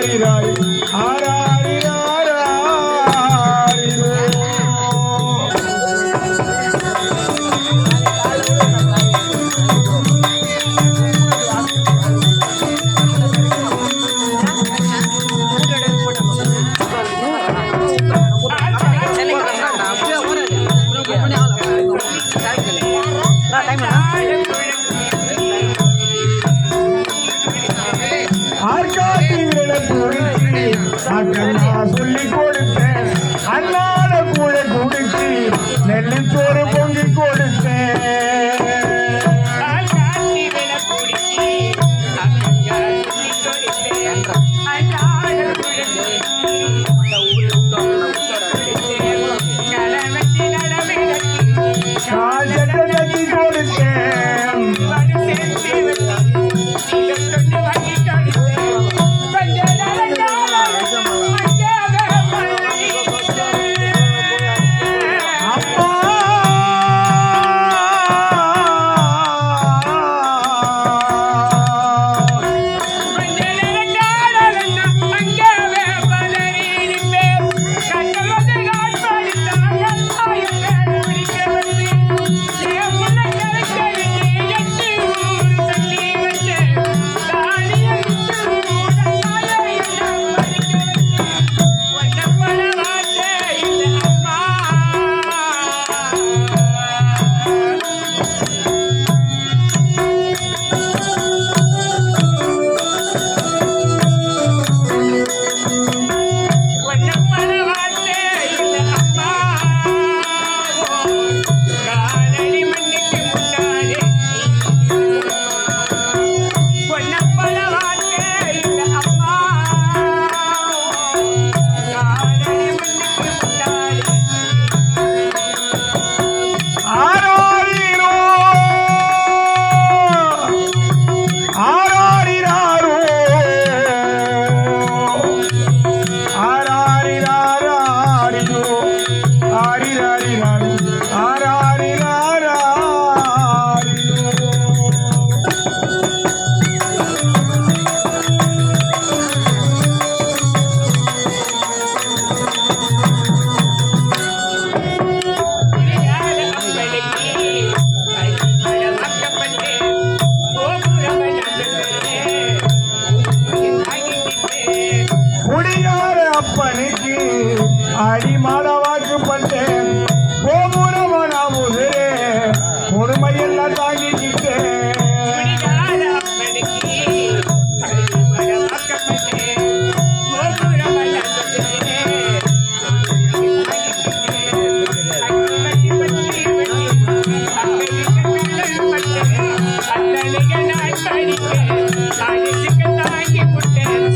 বাড়ি নয় அக்கண்ணா தாய் தாய் தாய் சிக்கன் தாங்கி புட்டேன்